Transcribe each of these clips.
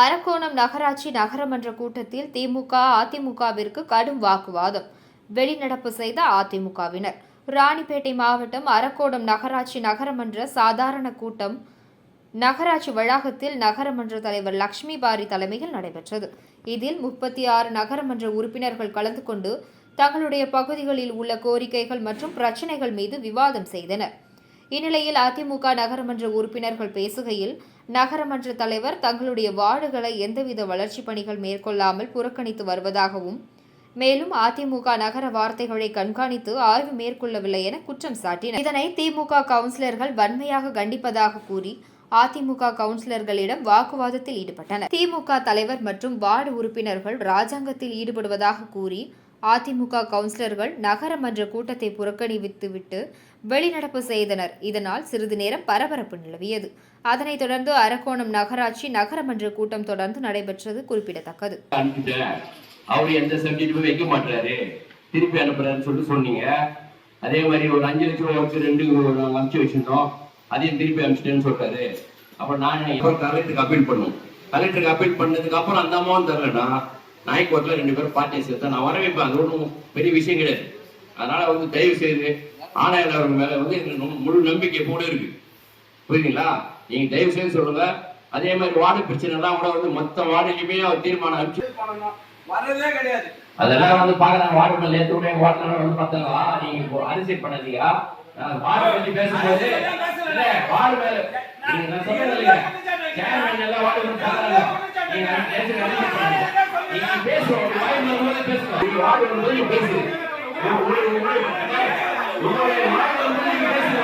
அரக்கோணம் நகராட்சி நகரமன்ற கூட்டத்தில் திமுக அதிமுகவிற்கு கடும் வாக்குவாதம். வெளிநடப்பு செய்த அதிமுகவினர். ராணிப்பேட்டை மாவட்டம் அரக்கோணம் நகராட்சி நகரமன்ற சாதாரண கூட்டம் நகராட்சி வளாகத்தில் நகரமன்ற தலைவர் லக்ஷ்மி பாரி தலைமையில் நடைபெற்றது. இதில் முப்பத்தி ஆறு நகரமன்ற உறுப்பினர்கள் கலந்து கொண்டு தங்களுடைய பகுதிகளில் உள்ள கோரிக்கைகள் மற்றும் பிரச்சினைகள் மீது விவாதம் செய்தனர். இந்நிலையில் அதிமுக நகரமன்ற உறுப்பினர்கள் பேசுகையில் நகரமன்ற தலைவர் தங்களுடைய வார்டுகளை எந்தவித வளர்ச்சிப் பணிகள் மேற்கொள்ளாமல் புறக்கணித்து வருவதாகவும் மேலும் அதிமுக நகர வார்த்தைகளை கண்காணித்து ஆய்வு மேற்கொள்ளவில்லை என குற்றம் சாட்டினர். இதனை திமுக கவுன்சிலர்கள் வன்மையாக கண்டிப்பதாக கூறி அதிமுக கவுன்சிலர்களிடம் வாக்குவாதத்தில் ஈடுபட்டனர். திமுக தலைவர் மற்றும் வார்டு உறுப்பினர்கள் ராஜாங்கத்தில் ஈடுபடுவதாக கூறி அதிமுக கவுன்சிலர்கள் நகரமன்ற கூட்டத்தை புறக்கணித்துவிட்டு வெளிநடப்பு செய்தனர். இதனால் சிறிது நேரம் பரபரப்பு நிலவியது. அதனைத் தொடர்ந்து அரக்கோணம் நகராட்சி நகரமன்ற கூட்டம் தொடர்ந்து நடைபெற்றது குறிப்பிடத்தக்கது. அவர் எந்த சப்ஜெக்ட்டுமே வைக்க மாட்டாரு. திருப்பி அனுப்புறாருன்னு சொல்லிட்டு சொன்னீங்க. அதே மாதிரி ஒரு அஞ்சு லட்சம் ரூபாய்க்கு ரெண்டு அனுப்பிச்சு வச்சிருந்தோம். அதையும் திருப்பி அனுப்பிச்சிட்டேன்னு சொல்றாரு. அப்புறம் நான் கலெக்டருக்கு அப்பீல் பண்ணும். கலெக்டருக்கு அப்பீல் பண்ணதுக்கு அப்புறம் அந்த அமௌண்ட் தரலன்னா நாய்க்கோட்டில் ரெண்டு பேரும் பார்ட்டி சேர்த்தா நான் வர வைப்பேன். அது ஒன்றும் பெரிய விஷயம் கிடையாது. அதனால வந்து தயவு செய்து ஆணையர் அவர் மேல வந்து எனக்கு முழு நம்பிக்கை கூட இருக்கு. புரியுதுங்களா? நீங்க தயவு செய்து சொல்லுங்க. அதே மாதிரி வார்டு பிரச்சனை எல்லாம் கூட வந்து மொத்த வார்டுலையுமே அவர் தீர்மானம் அனுப்பிச்சு வரதே கிடையாது. அதெல்லாம் வந்து பாக்குறாங்க வார்டு மேல ஏத்து விட வார்டு வந்து பார்த்தாங்களா நீங்க அரசியல் பண்ணாதீங்க. வார்டு பத்தி பேசும்போது இல்ல வார்டு மேல நீங்க நான் சொன்னது இல்லைங்க. சேர்மன் எல்லாம் வார்டு நீங்க பேசுங்க முதல்ல பேசுங்க நீ வார்டு வந்து நீ பேசு உங்களுடைய வார்டு வந்து நீ பேசுங்க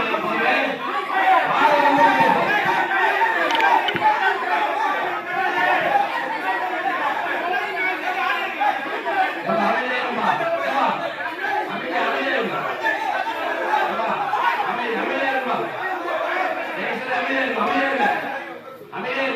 அமைதியாக அமைதியாக அமைதியாக